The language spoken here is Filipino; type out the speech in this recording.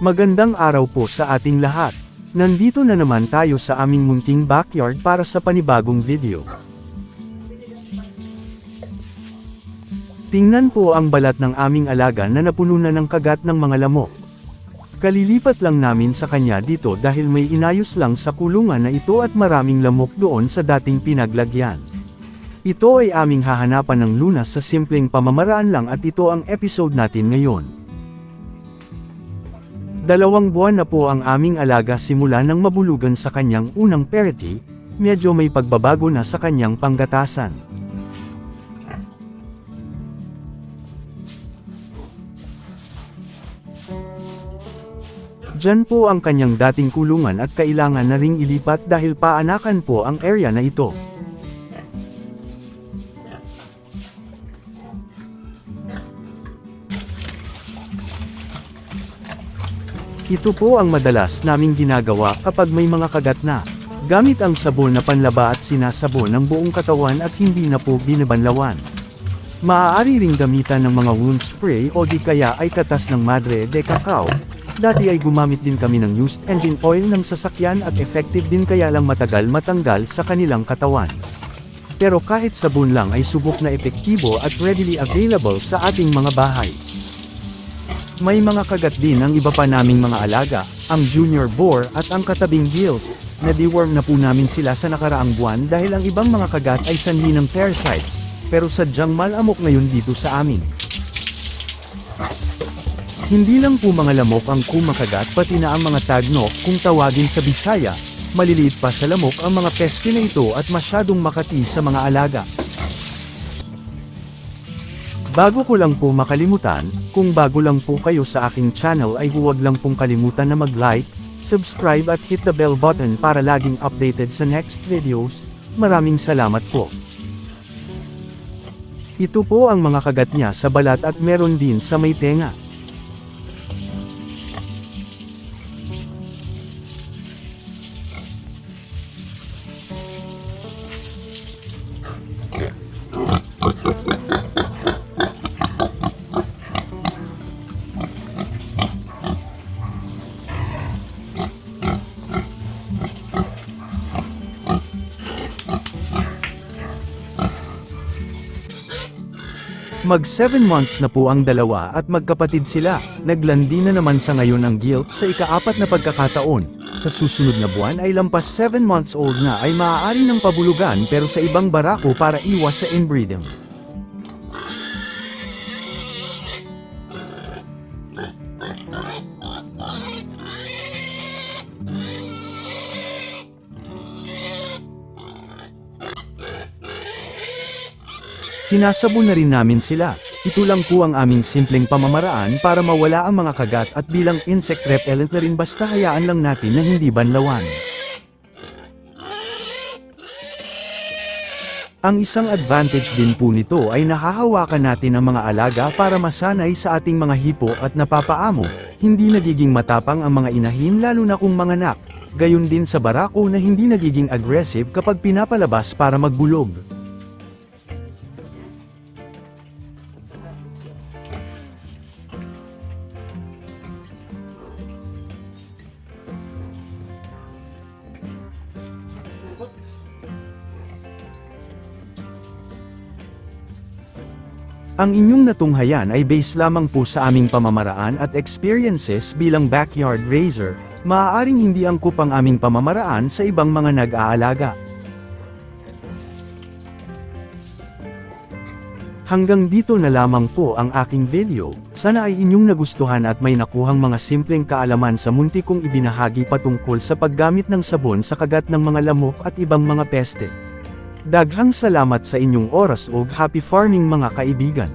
Magandang araw po sa ating lahat. Nandito na naman tayo sa aming munting backyard para sa panibagong video. Tingnan po ang balat ng aming alaga na napuno na ng kagat ng mga lamok. Kalilipat lang namin sa kanya dito dahil may inayos lang sa kulungan na ito at maraming lamok doon sa dating pinaglagyan. Ito ay aming hahanapan ng lunas sa simpleng pamamaraan lang at ito ang episode natin ngayon. Dalawang buwan na po ang aming alaga simula nang mabulugan sa kanyang unang parity, medyo may pagbabago na sa kanyang panggatasan. Diyan po ang kanyang dating kulungan at kailangan na ring ilipat dahil paanakan po ang area na ito. Ito po ang madalas naming ginagawa kapag may mga kagat na. Gamit ang sabon na panlaba at sinasabon ang buong katawan at hindi na po binabanlawan. Maaari ring gamitan ng mga wound spray o di kaya ay katas ng madre de cacao. Dati ay gumamit din kami ng used engine oil ng sasakyan at effective din kaya lang matagal matanggal sa kanilang katawan. Pero kahit sabon lang ay subok na epektibo at readily available sa ating mga bahay. May mga kagat din ang iba pa naming mga alaga, ang junior boar at ang katabing gilt. Na-deworm na po namin sila sa nakaraang buwan dahil ang ibang mga kagat ay sanhi ng parasite, pero sadyang malamok ngayon dito sa amin. Hindi lang po mga lamok ang kumakagat pati na ang mga tagnok kung tawagin sa Bisaya, maliliit pa sa lamok ang mga peste na ito at masyadong makati sa mga alaga. Bago ko lang po makalimutan, kung bago lang po kayo sa aking channel ay huwag lang pong kalimutan na mag-like, subscribe at hit the bell button para laging updated sa next videos. Maraming salamat po. Ito po ang mga kagat niya sa balat at meron din sa may tenga. Mag 7 months na po ang dalawa at magkapatid sila. Naglandi na naman sa ngayon ang guilt sa ikaapat na pagkakataon. Sa susunod na buwan ay lampas 7 months old na ay maaari ng pabulugan pero sa ibang barako para iwas sa inbreeding. Sinasabon na rin namin sila. Ito lang po ang aming simpleng pamamaraan para mawala ang mga kagat at bilang insect repellent na rin basta hayaan lang natin na hindi banlawan. Ang isang advantage din po nito ay nahahawakan natin ang mga alaga para masanay sa ating mga hipo at napapaamo, hindi nagiging matapang ang mga inahin lalo na kung manganak, gayon din sa barako na hindi nagiging aggressive kapag pinapalabas para magbulog. Ang inyong natunghayan ay base lamang po sa aming pamamaraan at experiences bilang backyard raiser, maaaring hindi angkop ang aming pamamaraan sa ibang mga nag-aalaga. Hanggang dito na lamang po ang aking video, sana ay inyong nagustuhan at may nakuhang mga simpleng kaalaman sa munti kong ibinahagi patungkol sa paggamit ng sabon sa kagat ng mga lamok at ibang mga peste. Daghang salamat sa inyong oras ug happy farming mga kaibigan.